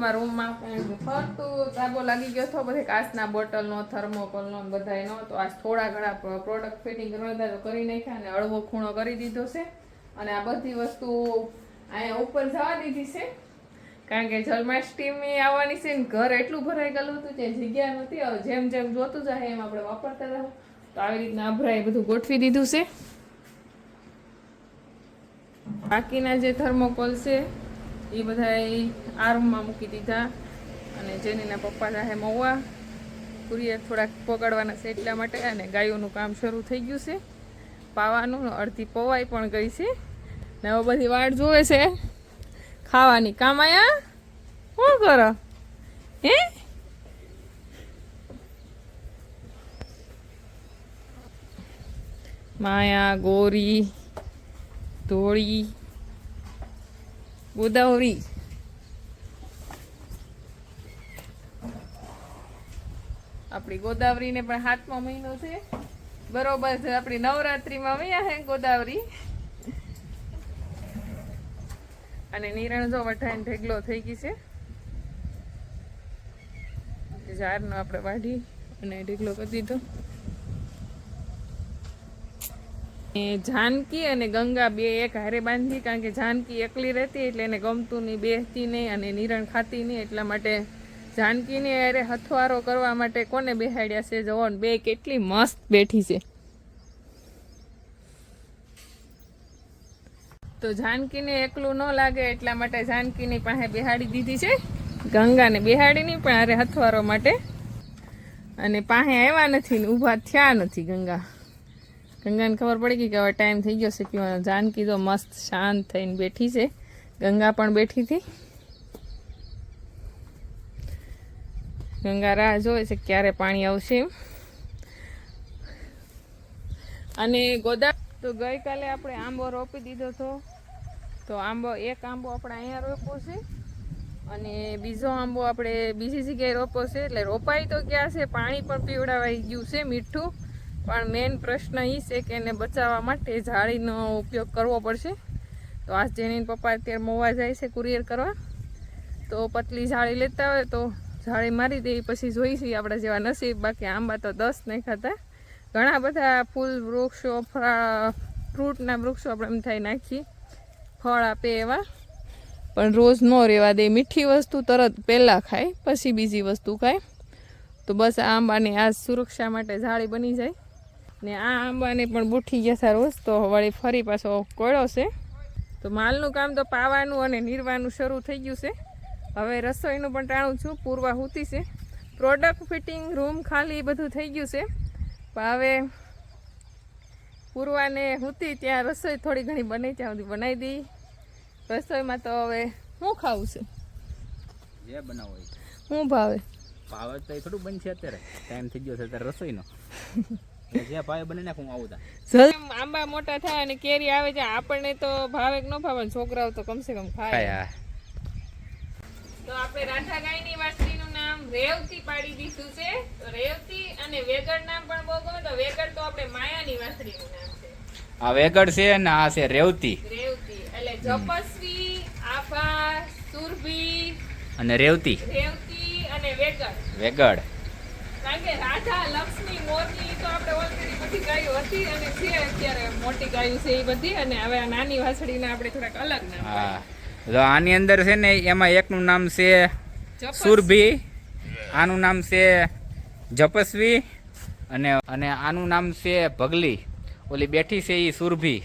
મારા રૂમમાં ફરતું, તાબો લાગી ગયો હતો, બધે કાચના બોટલનો થર્મોકોલનો બધાયનો તો આજ થોડા ઘણા પ્રોડક્ટ ફિટિંગ કરી નાખ્યા અને અળવો ખૂણો કરી દીધો છે. અને આ બધી વસ્તુ અહીંયા ઉપર જવા દીધી છે. કારણ કે જન્માષ્ટમી આવવાની છે ને ઘર એટલું ભરાઈ ગયેલું હતું કે જગ્યા નહોતી. જેમ જેમ જોતું જાય એમ આપણે વાપરતા રહો. તો આવી રીતના અભરાએ બધું ગોઠવી દીધું છે. બાકીના જે થર્મોકોલ છે એ બધાએ આ રૂમમાં મૂકી દીધા અને જેનીના પપ્પા જાહે મવા કુરિયર થોડાક પકડવાના છે એટલા માટે અને ગાયોનું કામ શરૂ થઈ ગયું છે. પાવાનું અડધી પવાઈ પણ ગઈ છે ને હવે બધી વાટ જોવે છે. ખાવાની કામ આયા? શું કરો? હે? માયા, ગોરી, ધોળી ગોદાવરી આપણી ગોદાવરીને પણ હાથમાં મહિનો છે. બરોબર છે, આપણી નવરાત્રીમાં વયા હે ગોદાવરી. અને નિરણ જો વઢાઈને ઢેગલો થઈ ગઈ છે. ઝાડનો આપણે વાઢી અને ઢેગલો કરી દીધો. જાનકી અને ગંગા બે એક હારે બાંધી, કારણ કે જાનકી એકલી રહેતી એટલે એને ગમતું નહીં બેસતી નહીં અને નિરણ ખાતી નહીં. એટલા માટે જાનકીને અરે હથવારો કરવા માટે કોને બેહાડ્યા છે? જવો બે કેટલી મસ્ત બેઠી છે. તો જાનકીને એકલું ન લાગે, એટલા માટે જાનકીની પાસે બેહાડી દીધી છે. ગંગાને બેહાડી નહીં, પણ અરે હથવારો માટે. અને પાસે આવ્યા નથી ને, ઊભા થયા નથી ગંગા. ગંગાને ખબર પડી ગઈ કે હવે ટાઈમ થઈ ગયો છે કે જાનકી તો મસ્ત શાંત થઈને બેઠી છે. ગંગા પણ બેઠી હતી. ગંગા રાહ જોવે છે ક્યારે પાણી આવશે એમ. અને ગોદા તો ગઈકાલે આપણે આંબો રોપી દીધો હતો. તો આંબો એક આંબો આપણે અહીંયા રોપો છે. અને બીજો આંબો આપણે બીજી જગ્યાએ રોપો છે. એટલે રોપાઈ તો ગયા છે. પાણી પણ પીવડાવાઈ ગયું છે મીઠું. પણ મેઇન પ્રશ્ન એ છે કે એને બચાવવા માટે જાળીનો ઉપયોગ કરવો પડશે. તો આજ જેની પપ્પા અત્યારે મોવા જાય છે કુરિયર કરવા. તો પતલી જાળી લેતા હોય તો જાળી મારી દે પછી જોઈશું આપણા જેવા નસીબ. બાકી આંબા તો દસ નહીં ખાતા. ઘણા બધા ફૂલ વૃક્ષો ફ્રૂટના વૃક્ષો આપણે એમ થાય નાખીએ ફળ આપે એવા. પણ રોજ ન રહેવા દે. મીઠી વસ્તુ તરત પહેલાં ખાય, પછી બીજી વસ્તુ ખાય. તો બસ આંબાની આ સુરક્ષા માટે જાળી બની જાય. ને આ આંબાને પણ બુઠી જશે રોજ તો વળી ફરી પાછો કોળો છે. તો માલનું કામ તો પાવાનું અને નીરવાનું શરૂ થઈ ગયું છે. હવે રસોઈનું પણ ટાણું છું પૂરવા હૂતી છે. પ્રોડક્ટ ફિટિંગ રૂમ ખાલી બધું થઈ ગયું છે. પણ હવે પૂરવાને હૂતી ત્યાં રસોઈ થોડી ઘણી બની ત્યાં સુધી બનાવી દઈ રસોઈમાં તો હવે શું ખાવું છે? જે બનાવો હું શું ભાવે? ભાવે તો થોડું બનશે અત્યારે. ટાઈમ થઈ ગયો છે અત્યારે રસોઈનો. જે ભાવે બને નાખું હું આવું તા. આંબા મોટા થાય અને કેરી આવે છે આપણને તો ભાવે કે ન ભાવે છોકરાઓ તો કમસે કમ ખાય. તો આપણે રાધા ગાયની વાસ્ત્રીનું નામ રેવતી પાડી દીધું છે. તો રેવતી અને વેગડ નામ પણ બહુ ગમે તો વેગડ તો આપણે માયાની વાસ્ત્રીનું નામ છે. આ વેગડ છે ને આ છે રેવતી. રેવતી. એટલે જપસ્વી આભા સુરભી અને રેવતી. રેવતી અને વેગડ. વેગડ. કારણ કે રાધા લક્ષ્મી મોરની તો આપણે ઓલરેડી બધી ગાયો હતી અને છે અત્યારે મોટી ગાયો છે એ બધી. અને હવે આ નાની વાસળીને આપણે થોડાક અલગ નામ હા. તો આની અંદર છે ને એમાં એકનું નામ છે સુરભી આનું નામ છે જપસ્વી અને અને આનું નામ છે ભગલી. ઓલી બેઠી છે એ સુરભી.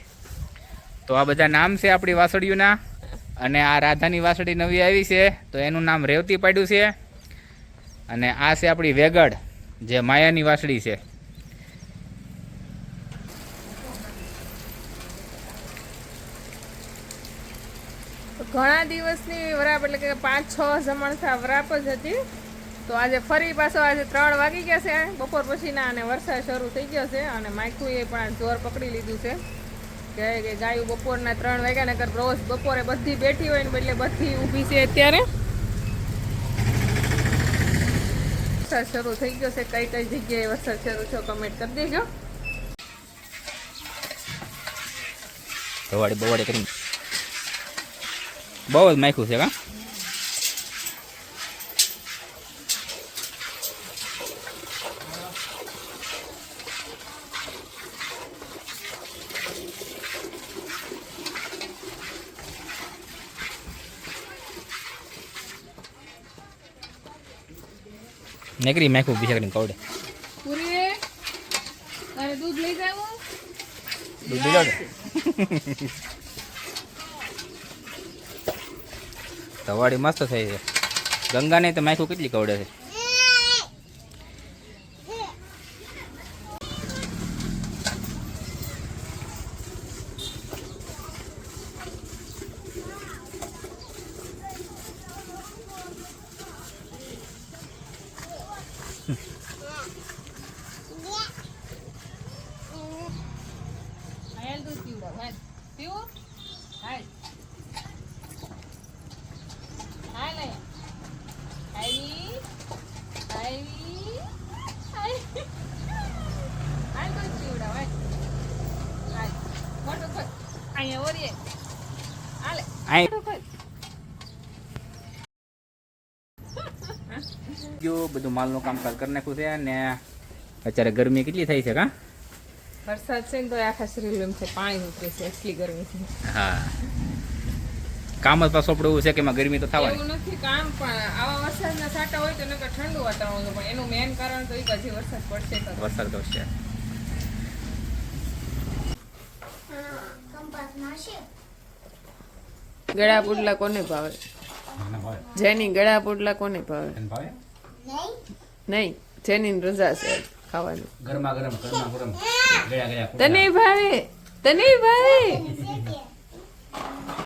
તો આ બધા નામ છે આપણી વાસળીઓના અને આ રાધાની વાસળી નવી આવી છે તો એનું નામ રેવતી પાડ્યું છે. અને આ છે આપણી વેગડ જે માયાની વાસળી છે. ઘણા દિવસની વરાપ એટલે કે પાંચ, છ જમણથા વરાપ જ હતી. તો આજે ફરી પાછો આજે ત્રણ વાગી ગયા છે. બપોર પછીના અને વરસાદ શરૂ થઈ ગયો છે અને માયકુએ પણ જોર પકડી લીધું છે. કે કે ગાયું બપોરના ત્રણ વાગ્યા, નકર રોજ બપોરે બધી બેઠી હોય ને બદલે બધી ઊભી છે અત્યારે. વરસાદ શરૂ થઈ ગયો છે. કઈ કઈ જગ્યાએ વરસાદ શરૂ થયો કમેન્ટ કરી દેજો. બવાડી બવાડી કરીને. બહુ જ નાખ્યું છે કા નીકળી મેખું બિચારીને કવડે. પૂરી તારે દૂધ લઈ જાવ? દૂધ લઈ જાવ તવાડી મસ્ત થઈ છે. ગંગાને તો માખું કેટલી કવડે છે? હાલ પીવું? હાલ. હાલ. આવી. આવી. આવી. હાલ દૂધ પીવડાવ હાલ. હાલ. મોટું કર. અહીંયા ઓરીએ. હાલે. અહીં મોટું કર. જો બધું માલનું કામકાજ કરી નાખ્યું છે ને અત્યારે ગરમી કેટલી થઈ છે કા? વરસાદ છે ને તો આખા શરીર છે પાણી ઉતરે છે એટલી ગરમી છે. હા. કામ જ પાછું આપણું એવું છે કે એમાં ગરમી તો થવાની. એવું નથી કામ પણ આવા વરસાદના છાંટા હોય તો નકર ઠંડુ વાતાવરણ હોય પણ એનું મેન કારણ તો એ પછી વરસાદ પડશે તો વરસાદ તો છે. ગળા પુડલા કોને ભાવે? જેની ગળા પુડલા કોને ભાવે? નહીં જેની રજા છે. ખાવાની. ગરમા ગરમ ગરમા ગરમ. ગયા ગયા તને ભાવે તને ભાવે